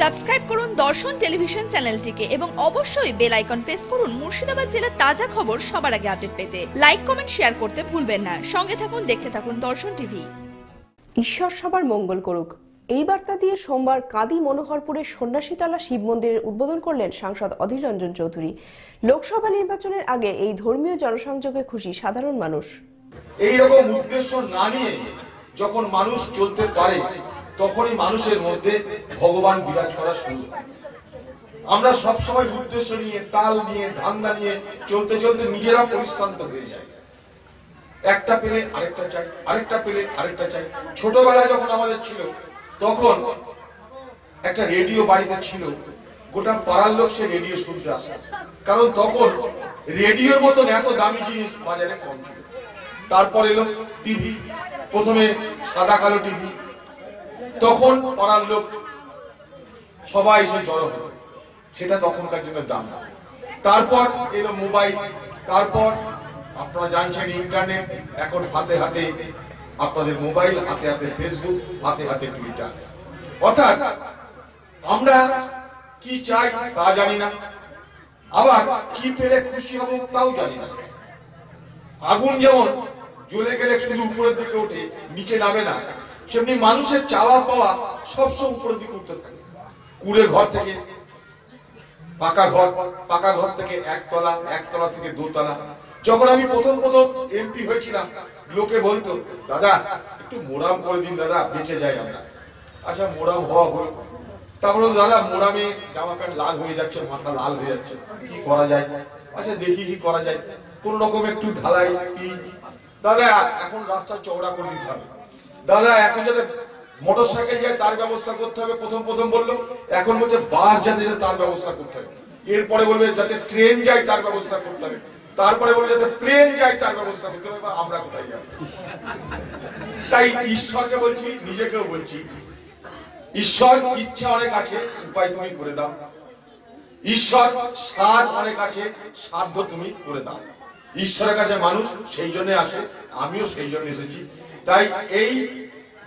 Subscribe করুন দর্শন television চ্যানেলটিকে এবং অবশ্যই বেল আইকন প্রেস করুন মুর্শিদাবাদ জেলার তাজা খবর সবার আগে আপডেট পেতে। লাইক কমেন্ট শেয়ার করতে ভুলবেন না। সঙ্গে থাকুন দেখতে থাকুন দর্শন টিভি। ঈশ্বর সবার মঙ্গল করুক। এই বার্তা দিয়ে সোমবার কাদি মনোহরপুরের সন্ন্যাসীতলা শিব মন্দিরের উদ্বোধন করলেন সাংসদ অধীর রঞ্জন চৌধুরী। লোকসভা নির্বাচনের আগে এই ধর্মীয় জনসংযোগে খুশি সাধারণ মানুষ। এই রকম উদ্দেশ্য না নিয়ে যখন মানুষ চলতে পারে তখনই মানুষের মধ্যে ভগবান বিরাজ করা শুরু। আমরা সবসময় উদ্দেশ্য নিয়ে, তাল নিয়ে, ধান্দা নিয়ে, চলতে চলতে নিজেরা পরিশ্রান্ত হয়ে যায় একটা পেলে আরেকটা চাই, আরেকটা পেলে আরেকটা চাই। ছোটবেলায় যখন আমাদের ছিল, তখন একটা রেডিও বাড়িতে ছিল, গোটা পাড়ার লোক সে রেডিও শুনতে আসে কারণ তখন রেডিওর মতন এত দামি জিনিস বাজারে কম ছিল। তারপর এলো টিভি প্রথমে সাদা কালো টিভি তখন পাড়ার লোক সবাই এসে জড়ো হতো সেটা তখনকার জন্য দাম। তারপর এলো মোবাইল। তারপর আপনারা জানছেন ইন্টারনেট। এখন হাতে হাতে আপনাদের মোবাইল, হাতে হাতে ফেসবুক, হাতে হাতে টুইটার। অর্থাৎ আমরা কি চাই তা জানি না। আবার কি পেলে খুশি হব তাও জানি না। আগুন যেমন জ্বলে গেলে শুধু উপরের দিকে ওঠে, নিচে নামে না। সেমনি মানুষের চাওয়া পাওয়া সবসময় উপরের দিকে উঠতে থাকে। কুড়ে ঘর থেকে পাকা ঘর পাকা ঘর থেকে একতলা একতলা থেকে দোতলা। যখন আমি প্রথম প্রথম এমপি হয়েছিলাম, লোকে বলতো, দাদা, একটু মোরাম করে দিন, দাদা, বেঁচে যাই আমরা। আচ্ছা মোরাম হওয়া হলো। তারপরে দাদা, মোরামে জামা প্যান্ট লাল হয়ে যাচ্ছে, মাথা লাল হয়ে যাচ্ছে, কি করা যায়? আচ্ছা দেখি কি করা যায়। কোন রকম একটু ঢালাই দাদা, এখন রাস্তা চওড়া করে দিতে হবে। দাদা, এখন যাতে মোটর সাইকেল যায়, তার ব্যবস্থা করতে হবে। প্রথম প্রথম বলল, এখন বলছে বাস যাতে যায়, তার ব্যবস্থা করতে হবে। এরপরে বলবে যাতে ট্রেন যায়, তার ব্যবস্থা করতে হবে। তারপরে বলবে যাতে প্লেন যায়, তার ব্যবস্থা করতে হবে। বা আমরা কোথায় যাব? তাই ঈশ্বরকে বলছি, নিজেকেও বলছি, ঈশ্বর ইচ্ছা অনেক আছে, উপায় তুমি করে দাও। ঈশ্বর সাধ অনেক আছে, সাধ্য তুমি করে দাও। ঈশ্বরের কাছে মানুষ সেই জন্য আসে, আমিও সেই জন্য এসেছি। তাই এই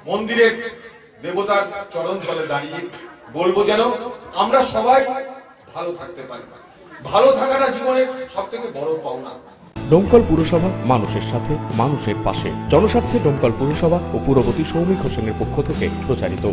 মন্দিরের দেবতার চরণ তলে দাঁড়িয়ে বলব যেন আমরা সবাই ভালো থাকতে পারি। ভালো থাকাটা জীবনের সব থেকে বড় পাওনা। ডোমকল পুরসভা মানুষের সাথে, মানুষের পাশে। জনস্বার্থে ডোমকল পুরসভা ও পুরবতী সৌমিক হোসেনের পক্ষ থেকে প্রচারিত।